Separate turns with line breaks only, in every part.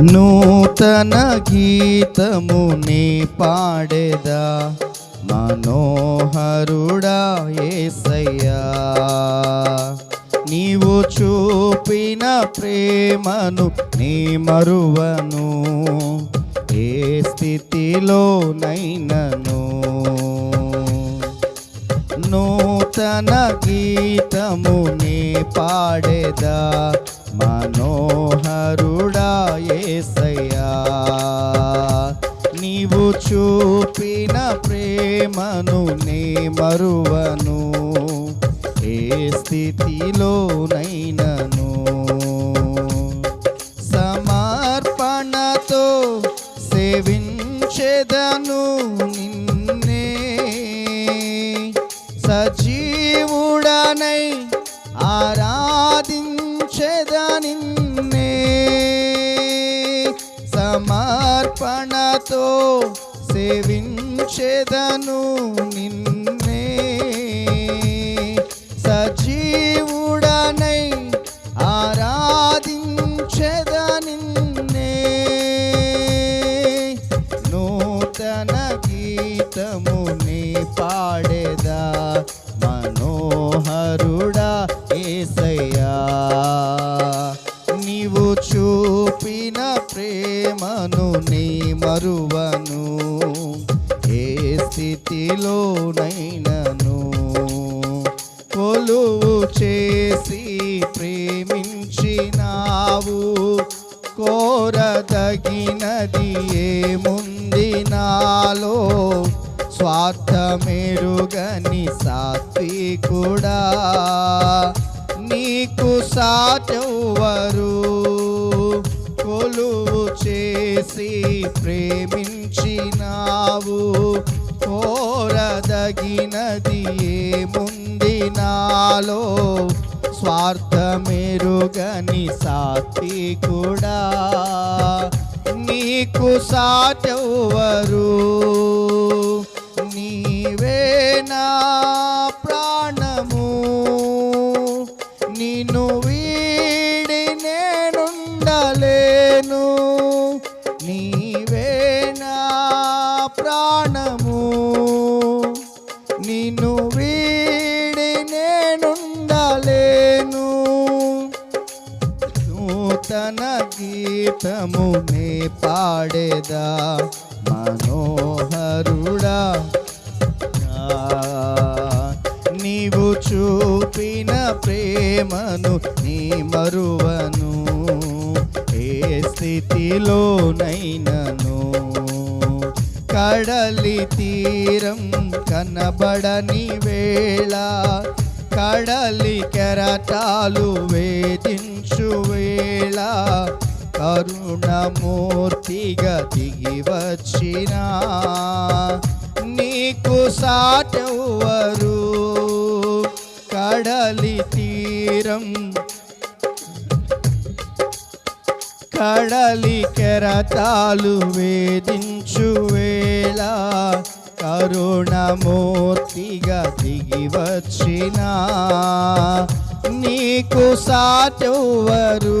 నూతన గీతము నీ పాడేదా. మనోహరుడా ఏసయ్యా. నీవు చూపిన ప్రేమను నీ మరువను. ఏ స్థితిలోనైనను. నూతన గీతము నీ పాడేదా. మనో నే మరువను ఏ స్థితిలోనైనను? సమర్పణతో సేవించెదను నిన్నే. సజీవుడనై ఆరాధించెదనిన్నే సమర్పణతో సేవించేదను నిన్ను కోరదగినది ఏముంది నాలో? స్వార్థమెరుగని సాత్వికుడా? నీకు సాటెవ్వరు కొలువు చేసి ప్రేమించినావు? కోరదగినది ఏముంది నాలో? స్వార్థమెరుగని సాత్వికుడా నీకు సాటవరు నీవేనా ప్రాణము. నిన్ను వీ గీతము నే పాడేదా? మనోహరుడా నీవు చూపిన ప్రేమను నీ మరువను ఏ స్థితిలోనైనను? కడలి తీరం కనబడని వేళ కడలి కెరటాలు వేధించు వేళ కరుణమూర్తిగా దిగి వచ్చిన నీకు సాటవరు కడలి తీరం కడలి కెరటాలు వేధించు వేళ కరుణమూర్తిగా దిగి వచ్చిన నీకు సాటవరు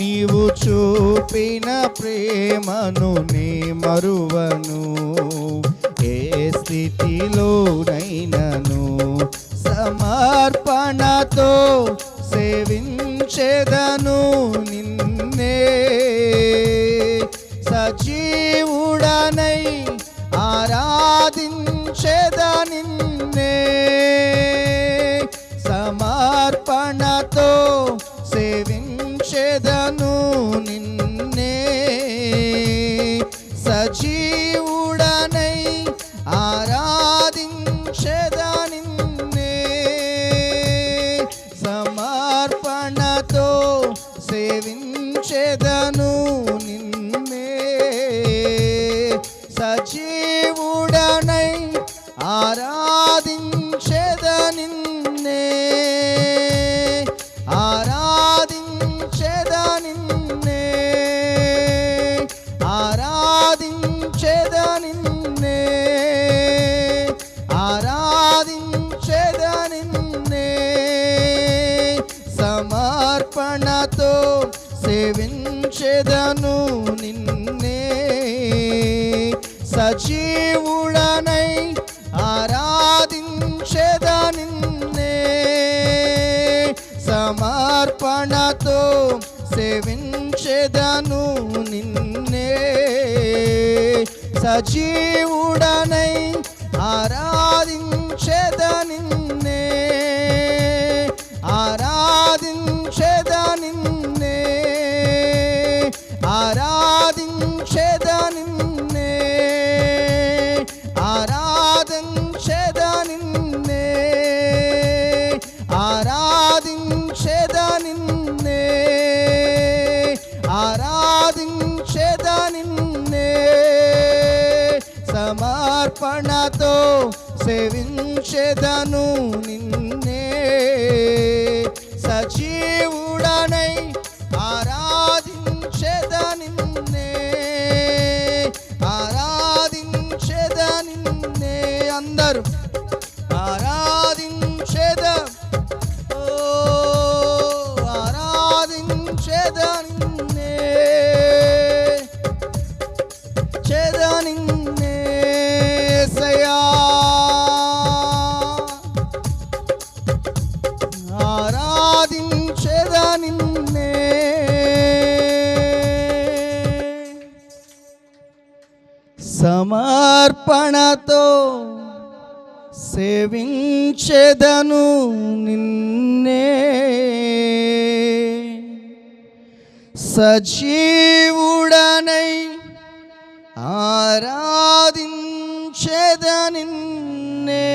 నీవు చూపిన ప్రేమను నే మరువను. ఏ స్థితిలోనైనను సమర్పణతో సేవించేదను నిన్నే నిన్నే సజీవుడనై ఆరాధించెద నిన్నే. సమర్పణతో సేవించేదను నిన్నే. సేవించెదను నిన్నే. సజీవుడనై ఆరాధించెద నిన్నే. సమర్పణతో సేవించెదను నిన్నే. సజీవుడనై ఆరాధించెద నిన్నే. ఆరాధించే ఆరాధించెద నిన్నే ఆరాధించెద నిన్నే ఆరాధించెద నిన్నే ఆరాధించెద నిన్నే సమర్పణతో సేవించెదను నిన్నే సజీవుడనై ఆరాధించెద నిన్నే సమర్పణతో సేవించెదను నిన్నే. సజీవుడనై ఆరాధించెద నిన్నే